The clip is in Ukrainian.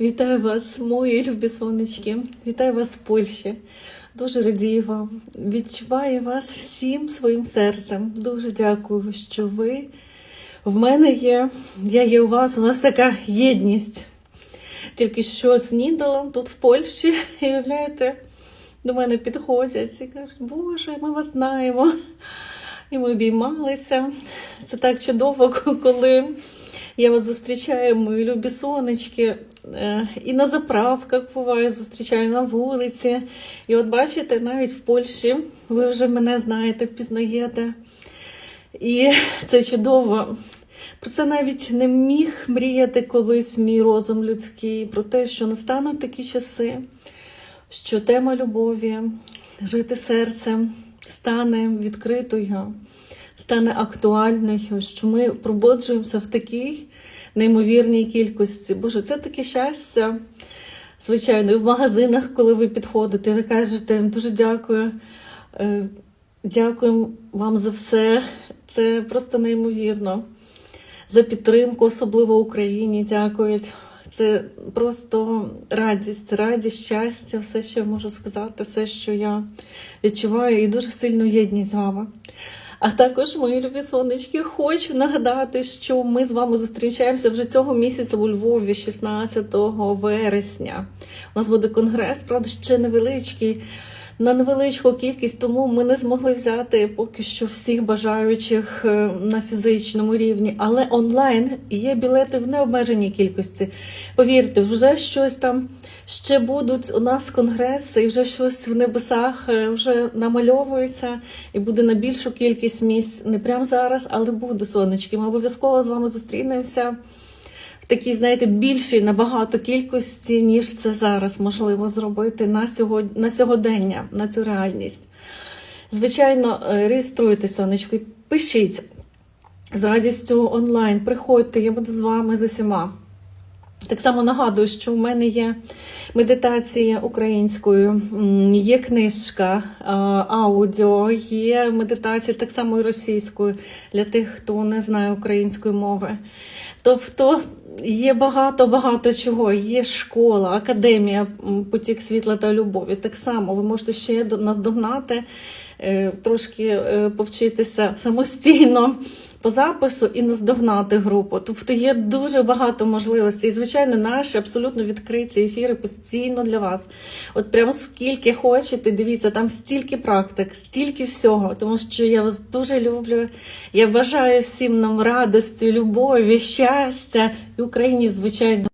Вітаю вас, мої любі сонечки. Вітаю вас з Польщі. Дуже радію вам. Відчуваю вас всім своїм серцем. Дуже дякую, що ви в мене є. Я є у вас. У нас така єдність. Тільки що снідала тут в Польщі, уявляєте, до мене підходять і кажуть, Боже, ми вас знаємо. І ми обіймалися. Це так чудово, коли я вас зустрічаю, мої любі сонечки. Е, І на заправках буває, зустрічаю на вулиці. І от бачите, навіть в Польщі ви вже мене знаєте, впізнаєте. І це чудово. Про це навіть не міг мріяти колись мій розум людський, про те, що настануть такі часи, що тема любові, жити серцем стане відкритою, стане актуальною, що ми пробуджуємося в такій неймовірній кількості. Боже, це таке щастя. Звичайно, і в магазинах, коли ви підходите, ви кажете, дуже дякую. Е, Дякую вам за все. Це просто неймовірно. За підтримку, особливо Україні, дякують. Це просто радість, радість, щастя, все, що я можу сказати, все, що я відчуваю, і дуже сильну єдність з вами. А також, мої любі сонечки, хочу нагадати, що ми з вами зустрічаємося вже цього місяця у Львові, 16 вересня. У нас буде конгрес, правда, ще невеличкий. На невеличку кількість, тому ми не змогли взяти поки що всіх бажаючих е, на фізичному рівні, але онлайн є білети в необмеженій кількості. Повірте, вже щось там ще будуть у нас конгреси, і вже щось в небесах е, вже намальовується, і буде на більшу кількість місць. Не прямо зараз, але буде сонечки. Ми обов'язково з вами зустрінемося в такій, знаєте, більшій набагато кількості, ніж це зараз можливо зробити на сьогодні на сьогодення, на цю реальність. Звичайно, е, реєструйте сонечко і пишіть з радістю онлайн. Приходьте, я буду з вами з усіма. Так само нагадую, що в мене є медитація українською, є книжка аудіо, є медитація так само і російською для тих, хто не знає української мови. Тобто є багато-багато чого. Є школа, академія потік світла та любові. Так само ви можете ще до- наздогнати, е, трошки е, повчитися самостійно по запису і наздогнати групу. Тобто є дуже багато можливостей. І, звичайно, наші абсолютно відкриті ефіри постійно для вас. От прямо скільки хочете, дивіться, там стільки практик, стільки всього, тому що я вас дуже люблю. Я бажаю всім нам радості, любові, щастя і Україні, звичайно.